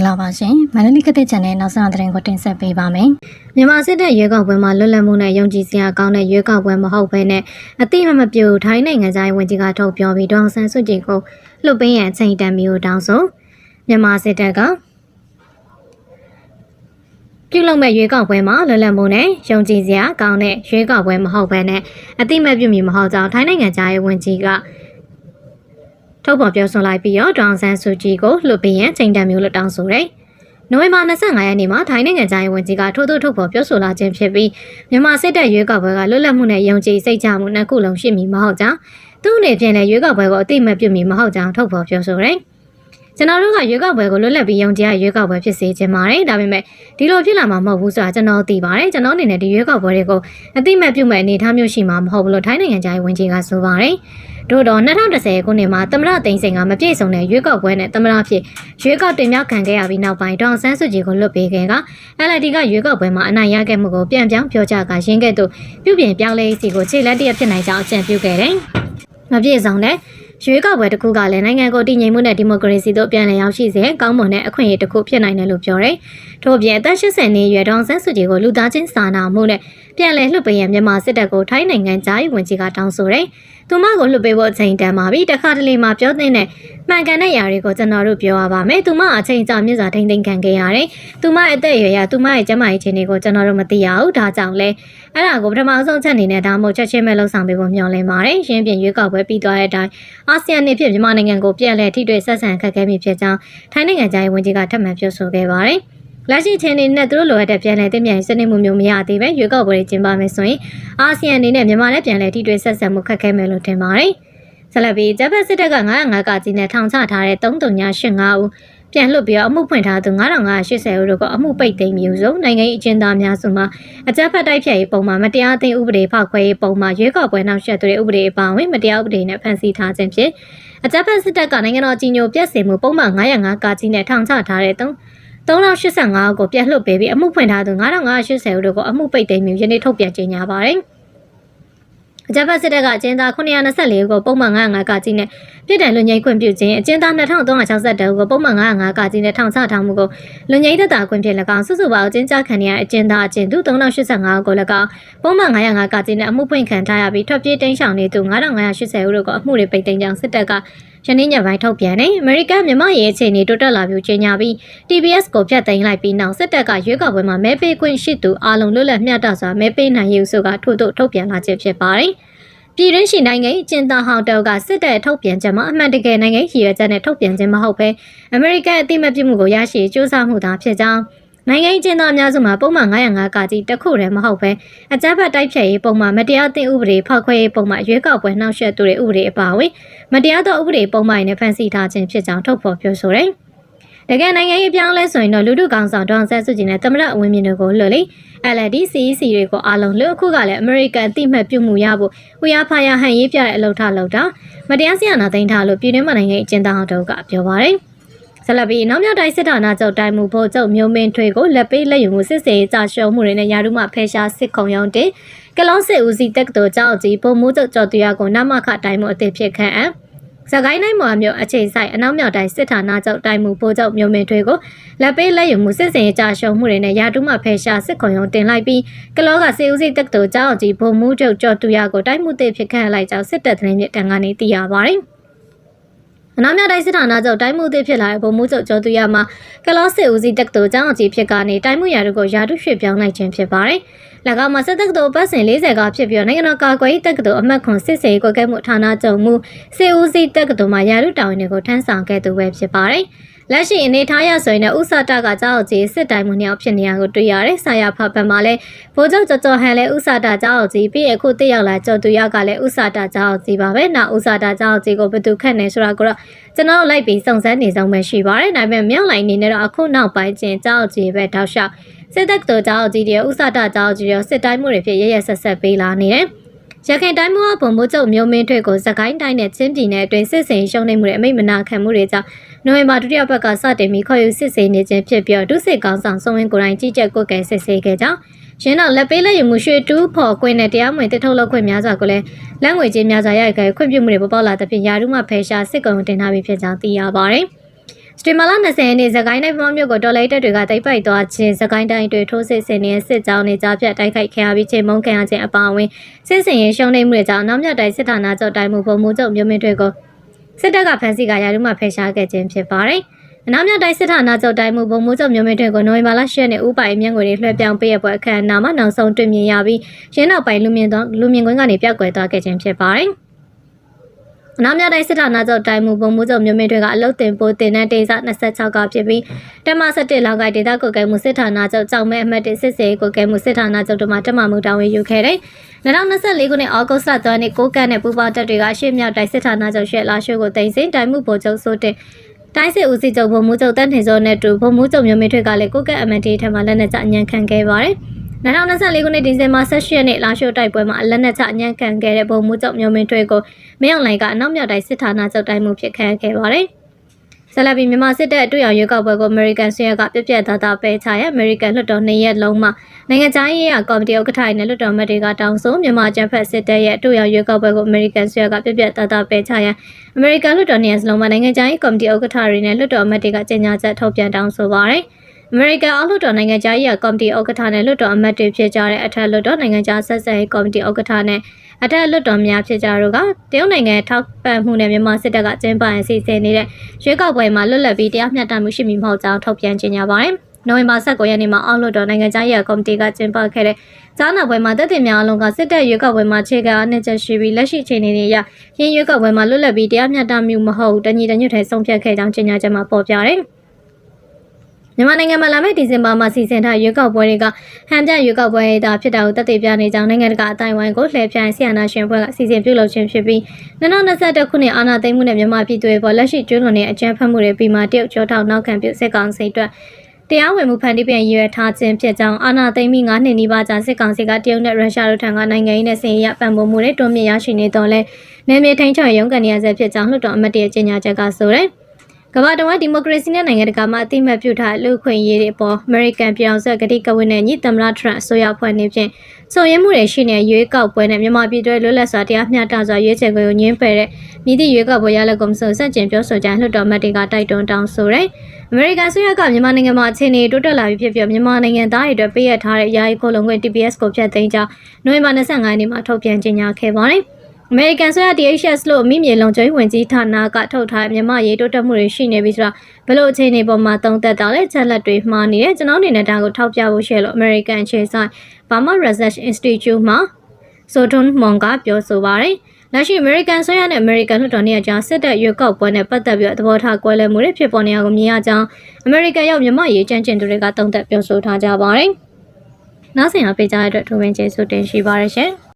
္ဂလာပါရှင်မန္တလေးကတဲ့ channel နောက်ဆုံးသတင်းကိုတင်ဆက်ပေးပါမယ်မြန်မာစစ်တပ်ရွေးကောက်ပွဲမှာလွတ်လပ်မှုနဲ့ယုံကြည်စရာကောင်းတဲ့ရွေးကောက်ပွဲမဟုတ်ဘဲနဲ့အတိမမပြိုထိုင်းနိုင်ငံသားရေးဝန်ကြီးကထုတ်ပြောပြီးဒေါအောင်ဆန်းစုကြည်ကိုလွတ်ပေးရန်အချိန်တန်မျိုးတောင်းဆိုမြန်မာစစ်တပ်ကပြုလုပ်မဲ့ရွေးကောက်ပွဲမှာလွတ်လပ်မှုနဲ့ယုံကြည်စရာကောင်းတဲ့ရွေးကောက်ပွဲမဟုတ်ဘဲနဲ့အတိမပြုမီမဟုတ်ကြောင်းထိုင်းနိုင်ငံသားရေးဝန်ကြီးက ထုတ်ဖော်ပြောဆိုလိုက်ပြီးတော့ဒေါအောင်ဆန်းစုကြည်ကိုလွတ်ပေးရန်အချိန်တန်မျိုးလို့တောင်းဆိုတယ်။နိုဝင်ဘာ25ရက်နေ့မှာထိုင်းနိုင်ငံသားရေးဝန်ကြီးကထိုးထိုးထုတ်ဖော်ပြောဆိုလာခြင်းဖြစ်ပြီးမြန်မာစစ်တပ်ရွေးကောက်ပွဲကလွတ်လပ်မှုနဲ့ယုံကြည်စိတ်ချမှုနှစ်ခုလုံးရှိမည်မဟုတ်ကြောင်းသူ့အနေဖြင့်လည်းရွေးကောက်ပွဲကိုအတိအမှတ်ပြုမည်မဟုတ်ကြောင်းထုတ်ဖော်ပြောဆိုတယ်။ ကျွန်တော်တို့ကရွေးကောက်ပွဲကိုလွတ်လပ်ပြီးယုံကြည်ရရွေးကောက်ပွဲဖြစ်စေချင်ပါတယ်။ဒါပေမဲ့ဒီလိုဖြစ်လာမှာမဟုတ်ဘူးဆိုတာကျွန်တော်သိပါတယ်။ကျွန်တော်အနေနဲ့ဒီရွေးကောက်ပွဲတွေကိုအတိအမှတ်ပြုမဲ့အနေအထားမျိုးရှိမှာမဟုတ်ဘူးလို့ထိုင်းနိုင်ငံသားရေးဝန်ကြီးကဆိုပါတယ်။တို့တော့2010ခုနှစ်မှာသမ္မတသိန်းစိန်ကမပြည့်စုံတဲ့ရွေးကောက်ပွဲနဲ့သမ္မတဖြစ်ရွေးကောက်တင်မြှောက်ခံခဲ့ရပြီးနောက်ပိုင်းဒေါအောင်ဆန်းစုကြည်ကိုလွတ်ပေးခဲ့က LND ကရွေးကောက်ပွဲမှာအနိုင်ရခဲ့မှုကိုပြန်ပြောင်းပြောကြားကရင်းခဲ့သူပြုပြင်ပြောင်းလဲရေးစီကိုခြေလက်တရက်ဖြစ်နိုင်ကြောင်းအကြံပြုခဲ့တယ်။မပြည့်စုံတဲ့ ရွေးကောက်ပွဲတစ်ခုကလည်းနိုင်ငံကိုတည်ငြိမ်မှုနဲ့ဒီမိုကရေစီတို့ပြန်လည်ရောက်ရှိစေကောင်းမွန်တဲ့အခွင့်အရေးတစ်ခုဖြစ်နိုင်တယ်လို့ပြောတယ်။ထို့အပြင်အသက်80နှစ်အရွယ်ဒေါအောင်ဆန်းစုကြည်ကိုလူသားချင်းစာနာမှုနဲ့ပြန်လည်လွှတ်ပေးရန်မြန်မာစစ်တပ်ကိုထိုင်းနိုင်ငံကြားရေးဝန်ကြီးကတောင်းဆိုတယ်။သူမကိုလွှတ်ပေးဖို့အချိန်တန်ပါပြီ။တခါတလေမှာပြောတဲ့နဲ့ မှန်ကန်တဲ့ຢာတွေကိုကျွန်တော်တို့ပြောရပါမယ်။သူမအချိန်ကြာမြင့်စွာထိမ့်သိမ်းခံခဲ့ရတယ်။သူမရဲ့အသက်အရွယ်ရသူမရဲ့ကျန်းမာရေးအခြေအနေကိုကျွန်တော်တို့မသိရဘူး။ဒါကြောင့်လဲအဲ့ဒါကိုပထမဆုံးချက်အနေနဲ့ဒါမှမဟုတ်ချက်ချင်းပဲလှုပ်ဆောင်ပေးဖို့မျှော်လင့်ပါတယ်။ရင်းပြင်ရွေးကောက်ပွဲပြီးသွားတဲ့အတိုင်းအာဆီယံနေဖြင့်မြန်မာနိုင်ငံကိုပြန်လည်ထိတွေ့ဆက်ဆံခက်ခဲမိဖြစ်ကြောင်းထိုင်းနိုင်ငံသားရေးဝန်ကြီးကထပ်မံပြောဆိုခဲ့ပါတယ်။လက်ရှိချင်းနေနဲ့သူတို့လိုအပ်တဲ့ပြန်လည်တင်ပြရင်စနစ်မှုမျိုးမရသေးပဲရွေးကောက်ပွဲတွေကျင်းပမယ်ဆိုရင်အာဆီယံအနေနဲ့မြန်မာနဲ့ပြန်လည်ထိတွေ့ဆက်ဆံမှုခက်ခဲမယ်လို့ထင်ပါတယ်။ ဆက်လက်ပြီးဂျပန်စစ်တပ်က905ကကြီးနဲ့ထောင်ချထားတဲ့339ဦးပြန်လွတ်ပြီးတော့အမှုဖွင့်ထားသူ9580ဦးတို့ကအမှုပိတ်သိမ်းမျိုးစုံနိုင်ငံရေးအကျဉ်းသားများစုမှာအကြမ်းဖက်တိုက်ဖျက်ရေးပုံမှာမတရားအသင်းဥပဒေဖောက်ခွဲရေးပုံမှာရွေးကောက်ပွဲနောက်ဆက်သွဲဥပဒေအပါအဝင်မတရားဥပဒေနဲ့ဖမ်းဆီးထားခြင်းဖြင့်အကြမ်းဖက်စစ်တပ်ကနိုင်ငံတော်ကြီးညိုပြက်စင်မှုပုံမှန်905ကကြီးနဲ့ထောင်ချထားတဲ့3 3085ကိုပြန်လွှတ်ပေးပြီးအမှုဖွင့်ထားသူ9580ဦးတို့ကိုအမှုပိတ်သိမ်းမျိုးယနေ့ထုတ်ပြန်ကြေညာပါတယ်။ အကြမ်းဖက်စစ်တပ်ကအကျဉ်းသား924ဦးကိုပုံမှန်95ကကြီးနဲ့ပြည်တိုင်လွန်ငိမ့်ခွင့်ပြုခြင်းအကျဉ်းသား2362ဦးကိုပုံမှန်95ကကြီးနဲ့ထောင်ချထားမှုကိုလွန်ငိမ့်သက်တာခွင့်ဖြင့်၎င်းစုစုပေါင်းအကျဉ်းချခံရတဲ့အကျဉ်းသားအကျဉ်းသူ3085ဦးကို၎င်းပုံမှန်905ကကြီးနဲ့အမှုဖွင့်ခံထားရပြီးထွက်ပြေးတိမ်းရှောင်နေသူ9580ဦးတို့ကိုအမှုတွေပိတ်သိမ်းကြောင်းစစ်တပ်က ယနေ့ညပိုင်းထုတ်ပြန်တယ်။အမေရိကန်မြန်မာရေးအခြေအနေတိုးတက်လာပြီးကြေညာပြီး TBS ကိုဖျက်သိမ်းလိုက်ပြီးနောက်စစ်တပ်ကရွေးကောက်ပွဲမှာမဲပေးခွင့်ရှိသူအလုံးလွတ်လပ်မျှတစွာမဲပေးနိုင်ရေးဆိုကထို့သို့ထုတ်ပြန်လာခြင်းဖြစ်ပါတယ်။ပြည်တွင်းရှိနိုင်ငံအကျဉ်းသားဟောင်းတောက်ကစစ်တပ်ထုတ်ပြန်ချက်မှာအမှန်တကယ်နိုင်ငံရည်ရွယ်ချက်နဲ့ထုတ်ပြန်ခြင်းမဟုတ်ဘဲအမေရိကန်အသိအမှတ်ပြုမှုကိုရရှိစ조사မှုသာဖြစ်ကြောင်း နိုင်ငံကျင်းသားအများစုမှာပုံမှန်905ကကြီးတစ်ခုတည်းမဟုတ်ပဲအကြမ်းဖက်တိုက်ဖျက်ရေးပုံမှန်မတရားသင်ဥပဒေဖောက်ခွဲရေးပုံမှန်ရွေးကောက်ပွဲနှောက်ယှက်သူတွေဥပဒေအပါအဝင်မတရားသောဥပဒေပုံမှန်နဲ့ဖန်ဆီးထားခြင်းဖြစ်ကြောင်းထုတ်ဖော်ပြောဆိုတယ်။တကယ်နိုင်ငံရေးပြောင်းလဲဆိုရင်တော့လူထုကောင်ဆောင်ဒေါန်ဆန်းစုကြည်နဲ့သမ္မတအဝင်းမြင့်တို့ကိုလွှတ်လေ LD CEC တွေကိုအားလုံးလွတ်အခုကလည်း American အတိမတ်ပြုမှုရဖို့ဝီယာဖာယာဟန်ရေးပြတဲ့အလုပ်ထလုပ်တာမတရားစရာနာသိမ်းထားလို့ပြည်တွင်းမှာနိုင်ငံအကျဉ်းသားဟောင်းတို့ကပြောပါတယ်။ ဆက်လက်ပြီးနောက်မြောက်တိုင်းစစ်ဌာနချုပ်တိုင်းမူဖို့ချုပ်မျိုးမင်းထွေကိုလက်ပေးလက်ယူမှုစစ်စေးကြာရှုံးမှုတွေနဲ့ယာရုမှဖယ်ရှားစစ်ခုံရုံးတင်ကလောစစ်ဦးစီးတက္ကသိုလ်ကျောင်းအကြီးပုံမှုချုပ်ကျော်သူရကိုနမခတိုင်းမှုအသစ်ဖြစ်ခန့်အပ်စကိုင်းတိုင်းမှာမြို့အခြေဆိုင်အနောက်မြောက်တိုင်းစစ်ဌာနချုပ်တိုင်းမှုဖို့ချုပ်မျိုးမင်းထွေကိုလက်ပေးလက်ယူမှုစစ်စင်ကြာရှုံးမှုတွေနဲ့ယာတုမှဖယ်ရှားစစ်ခုံရုံးတင်လိုက်ပြီးကလောကစေဦးစီးတက္ကသိုလ်ကျောင်းအကြီးပုံမှုချုပ်ကျော်သူရကိုတိုင်းမှုသစ်ဖြစ်ခန့်လိုက်ကြောင်းစစ်တပ်သတင်းမြစ်တန်ကနေသိရပါတယ်။ အနောက်မြောက်တိုင်းစစ်ဌာနချုပ်တိုင်းမှုသစ်ဖြစ်လာတဲ့ဗိုလ်မှူးချုပ်ကျော်သူရမှာကလော့စစ်ဦးစီးတက္ကသိုလ်ကျောင်းအကြီးဖြစ်ကနေတိုင်းမှုရာတို့ကိုယာတုရွှေ့ပြောင်းလိုက်ခြင်းဖြစ်ပါတယ်။၎ င်းမှာစစ်တက္ကသိုလ်ပတ်စဉ်40ကဖြစ်ပြီးနိုင်ငံတော်ကာကွယ်ရေးတက္ကသိုလ်အမှတ်ခွန်စစ်စေးကွက်ကဲမှုဌာနချုပ်မှုစစ်ဦးစီးတက္ကသိုလ်မှာယာတုတာဝန်တွေကိုထမ်းဆောင်ခဲ့သူပဲဖြစ်ပါတယ်။လက်ရှိအနေထားရဆိုရင်လည်းဥစတာကကြောက်ကြီးစစ်တိုင်မှုနှစ်ယောက်ဖြစ်နေရကိုတွေ့ရတယ်။ဆာယာဖဘက်မှာလည်းဗိုလ်ချုပ်ကြော်ကြော်ဟန်လည်းဥစတာကြောက်ကြီးပြီးအခုတက်ရောက်လာကြော်သူရကလည်းဥစတာကြောက်ကြီးပါပဲ။နောက်ဥစတာကြောက်ကြီးကိုဘယ်သူခတ်နေဆိုတာကိုတော့ကျွန်တော်လိုက်ပြီးစုံစမ်းနေဆုံးပဲရှိပါတယ်။ဒါပေမဲ့မြောက်လိုက်နေနေတော့အခုနောက်ပိုင်းကျင်ကြောက်ကြီးပဲတောက်လျှောက် စစ်တပ်တော်ကြောက်ကြီးတွေဥစတာကြောက်ကြီးရောစစ်တိုင်းမှုတွေဖြစ်ရရဆက်ဆက်ပေးလာနေတယ်။ရခိုင်တိုင်းမှာဗုံမိုးချုပ်မျိုးမင်းထွေကိုစကိုင်းတိုင်းနဲ့ချင်းပြည်နယ်အတွင်းစစ်စင်ရှုံးနေမှုတွေအမိတ်မနာခံမှုတွေကြောင့်နိုဝင်ဘာဒုတိယပတ်ကစတင်ပြီးခေါ်ယူစစ်ဆေးနေခြင်းဖြစ်ပြီးဒုစစ်ကောင်းဆောင်စုံဝင်ကိုယ်တိုင်ကြီးကြပ်ကွက်ကဲစစ်ဆေးခဲ့ကြောင်းရင်းတော့လက်ပေးလက်ယူမှုရွှေတူးဖော်ခွင့်နဲ့တရားမဝင်တစ်ထုတ်လုပ်ခွင့်များစွာကိုလည်းလက်ငွေကြေးများစွာရခဲ့ခွင့်ပြုမှုတွေပေါ်ပေါက်လာတဲ့ဖြင့်ယာရုမှဖယ်ရှားစစ်ကုံတင်ထားပြီးဖြစ်ကြောင်းသိရပါတယ်။ စတီမာလာ20ရက်နေ့သခိုင်းတိုင်းဖမောမြို့ကိုတော်လိုင်းတပ်တွေကတိုက်ပိုက်သွားခြင်းသခိုင်းတိုင်းတွေထိုးစစ်ဆင်နေတဲ့စစ်ကြောင်းတွေကြားဖြတ်တိုက်ခိုက်ခံရပြီးချိန်မုန်းခံရခြင်းအပါအဝင်စစ်စင်ရင်ရှုံးနေမှုတွေကြောင့်နောက်မြတ်တိုင်းစစ်ဌာနချုပ်တိုင်းမှုဗိုလ်မှူးချုပ်မျိုးမင်းတွေကိုစစ်တပ်ကဖမ်းဆီးကရာထူးမှဖယ်ရှားခဲ့ခြင်းဖြစ်ပါတယ်။အနောက်မြတ်တိုင်းစစ်ဌာနချုပ်တိုင်းမှုဗိုလ်မှူးချုပ်မျိုးမင်းတွေကိုနိုဝင်ဘာလ10ရက်နေ့ဥပိုင်မြင့်ငွေတွေလွှဲပြောင်းပေးရပွဲအခမ်းအနားမှာနောက်ဆုံးတွေ့မြင်ရပြီးရင်းနောက်ပိုင်းလူမြင်သောလူမြင်ကွင်းကနေပြောက်ကွယ်သွားခဲ့ခြင်းဖြစ်ပါတယ်။ အနောက်မြတိုင်းစစ်ဌာနချုပ်တိုင်းမှုပုံမှုချုပ်မြို့မြင့်တွေကအလုတ်တင်ပိုးတင်တဲ့ဒေသ26ကဖြစ်ပြီးတမ17လောက်ကဒေသကိုကဲမှုစစ်ဌာနချုပ်ကြောင်မဲအမှတ်1စစ်စေးကိုကဲမှုစစ်ဌာနချုပ်တို့မှတမမှုတောင်းဝင်ယူခဲ့တယ်။2024ခုနှစ်ဩဂုတ်လ3ရက်နေ့ကိုကန့်နဲ့ပူပေါတပ်တွေကအရှေ့မြောက်တိုင်းစစ်ဌာနချုပ်ရှေ့လာရှိုးကိုတင်စင်တိုင်းမှုဗိုလ်ချုပ်စိုးတင်တိုင်းစစ်ဦးစီးချုပ်ဗိုလ်မှူးချုပ်တန်းထင်စောနဲ့တူဗိုလ်မှူးချုပ်မြို့မြင့်တွေကလည်းကိုကန့်အမန်တီထံမှလက်နက်ချအညံခံခဲ့ပါတယ်။ 2024ခုနှစ်ဒီဇင်ဘာ18ရက်နေ့လာရှိုးတိုက်ပွဲမှာအလက်နက်ချအညံခံခဲ့တဲ့ဗိုလ်မှူးချုပ်မျိုးမင်းထွေးကိုမင်းအောင်လှိုင်ကအနောက်မြောက်တိုင်းစစ်ဌာနချုပ်တိုင်းမှုဖြစ်ခံခဲ့ပါတယ်။ဆလဘီမြန်မာစစ်တပ်အတွေ့အကြုံရွေးကောက်ပွဲကို American ဆွေရကပြပြသားသားပယ်ချရ American လွှတ်တော်နှစ်ရက်လုံးမှာနိုင်ငံခြားရေးရာကော်မတီဥက္ကဋ္ဌနဲ့လွှတ်တော်မတ်တွေကတောင်းဆိုမြန်မာကျန်းဖက်စစ်တပ်ရဲ့အတွေ့အကြုံရွေးကောက်ပွဲကို American ဆွေရကပြပြသားသားပယ်ချရ American လွှတ်တော်နှစ်ရက်စလုံးမှာနိုင်ငံခြားရေးကော်မတီဥက္ကဋ္ဌတွေနဲ့လွှတ်တော်မတ်တွေကကြေညာချက်ထုတ်ပြန်တောင်းဆိုပါတယ်။ အမေရိကန်အောက်လွှတ်တော်နိုင်ငံခြားရေးကော်မတီဥက္ကဋ္ဌနဲ့လွှတ်တော်အမတ်တွေဖြစ်ကြတဲ့အထက်လွှတ်တော်နိုင်ငံခြားဆက်ဆံရေးကော်မတီဥက္ကဋ္ဌနဲ့အထက်လွှတ်တော်များဖြစ်ကြတို့ကတရုတ်နိုင်ငံထောက်ပံ့မှုနဲ့မြန်မာစစ်တပ်ကကျင်းပရင်စီစဉ်နေတဲ့ရွေးကောက်ပွဲမှာလွတ်လပ်ပြီးတရားမျှတမှုရှိမည်မဟုတ်ကြောင်းထုတ်ပြန်ကြေညာပါတယ်။နိုဝင်ဘာ19ရက်နေ့မှာအောက်လွှတ်တော်နိုင်ငံခြားရေးကော်မတီကကျင်းပခဲ့တဲ့ကြားနာပွဲမှာတပ်တင်များအလုံးကစစ်တပ်ရွေးကောက်ပွဲမှာခြေကအားနဲ့ချက်ရှိပြီးလက်ရှိချိန်နေနေရရင်းရွေးကောက်ပွဲမှာလွတ်လပ်ပြီးတရားမျှတမှုမဟုတ်တညီတညွတ်ထဲဆုံးဖြတ်ခဲ့ကြောင်းကြေညာချက်မှာပေါ်ပြတယ်။ မြန်မာနိုင်ငံမှာလာမယ့်ဒီဇင်ဘာမှာစီစဉ်ထားရွေးကောက်ပွဲတွေကဟန်ပြရွေးကောက်ပွဲတာဖြစ်တာကိုတက်သေးပြနေကြောင်းနိုင်ငံတကာအတိုင်းဝိုင်းကိုလှည့်ပြန်ဆီယနာရှင်ဘွဲကစီစဉ်ပြုလုပ်ခြင်းဖြစ်ပြီး2021ခုနှစ်အာဏာသိမ်းမှုနဲ့မြန်မာပြည်သူတွေပေါ်လက်ရှိကျွလွန်တဲ့အကြမ်းဖက်မှုတွေပြီးမှတရုတ်ကြောထောက်နောက်ခံပြုစစ်ကောင်စီအတွက်တရားဝင်မှုဖန်တီးပြန်ရည်ရွယ်ထားခြင်းဖြစ်ကြောင်းအာဏာသိမ်းပြီး9နှစ်နီးပါးကြာစစ်ကောင်စီကတရုတ်နဲ့ရုရှားတို့ထံကနိုင်ငံရေးနဲ့စင်ရပံ့ပိုးမှုတွေတွန်းမြင့်ရရှိနေတော့လဲနယ်မြေထိန်းချုပ်ရုံးကန်ရဆဲဖြစ်ကြောင်းလွှတ်တော်အမတ်တွေကြေညာချက်ကဆိုတယ် ကမ္ဘာတဝန်းဒီမိုကရေစီနဲ့နိုင်ငံတကာမှာအသိအမှတ်ပြုထားလူ့ခွင့်ရေးတွေအပေါ်အမေရိကန်ပြောင်ဆက်ကတိကဝတ်နဲ့ညီသမ္မတထရန့်အစိုးရဖွဲ့နေဖြင့်စုံရင်းမှုတွေရှိနေရွေးကောက်ပွဲနဲ့မြန်မာပြည်တွဲလွတ်လပ်စွာတရားမျှတစွာရွေးချယ်ခွင့်ကိုညှင်းပယ်တဲ့မြည်သည့်ရွေးကောက်ပွဲရလဒ်ကိုမဆိုဆက်ကျင်ပြောဆိုကြလွှတ်တော်မှတ်တွေကတိုက်တွန်းတောင်းဆိုတယ်။အမေရိကန်ဆိုရကမြန်မာနိုင်ငံမှာအခြေအနေတိုးတက်လာပြီဖြစ်ပြီးမြန်မာနိုင်ငံသားတွေအတွက်ပေးရထားတဲ့ယာယီခိုလုံခွင့် TPS ကိုဖျက်သိမ်းကြောင်းနိုဝင်ဘာ25ရက်နေ့မှာထုတ်ပြန်ကြေညာခဲ့ပါတယ်။ အမေရိကန်ဆိုရ DHS လို့အမိမြေလုံခြုံရေးဝန်ကြီးဌာနကထုတ်ထားတဲ့မြန်မာရေးတိုးတက်မှုတွေရှိနေပြီဆိုတာဘယ်လိုအခြေအနေပေါ်မှာသုံးသပ်တာလဲချက်လက်တွေမှားနေတယ်ကျွန်တော်အနေနဲ့ဒါကိုထောက်ပြဖို့ရှိရလို့ American အခြေဆိုင် Burma Research Institute မှာဆိုထွန်းမွန်ကပြောဆိုပါတယ်လက်ရှိ American ဆိုရနဲ့ American လွှတ်တော်နေရာကြားစစ်တပ်ရွေးကောက်ပွဲနဲ့ပတ်သက်ပြီးသဘောထားကွဲလွဲမှုတွေဖြစ်ပေါ်နေရကိုမြင်ရကြောင်း American ရောက်မြန်မာရေးကြမ်းကျင်သူတွေကသုံးသပ်ပြောဆိုထားကြပါတယ်။နောက်ဆက်ရပေးကြတဲ့အတွက်ထိုးဝင်ကျေးဇူးတင်ရှိပါရရှင်။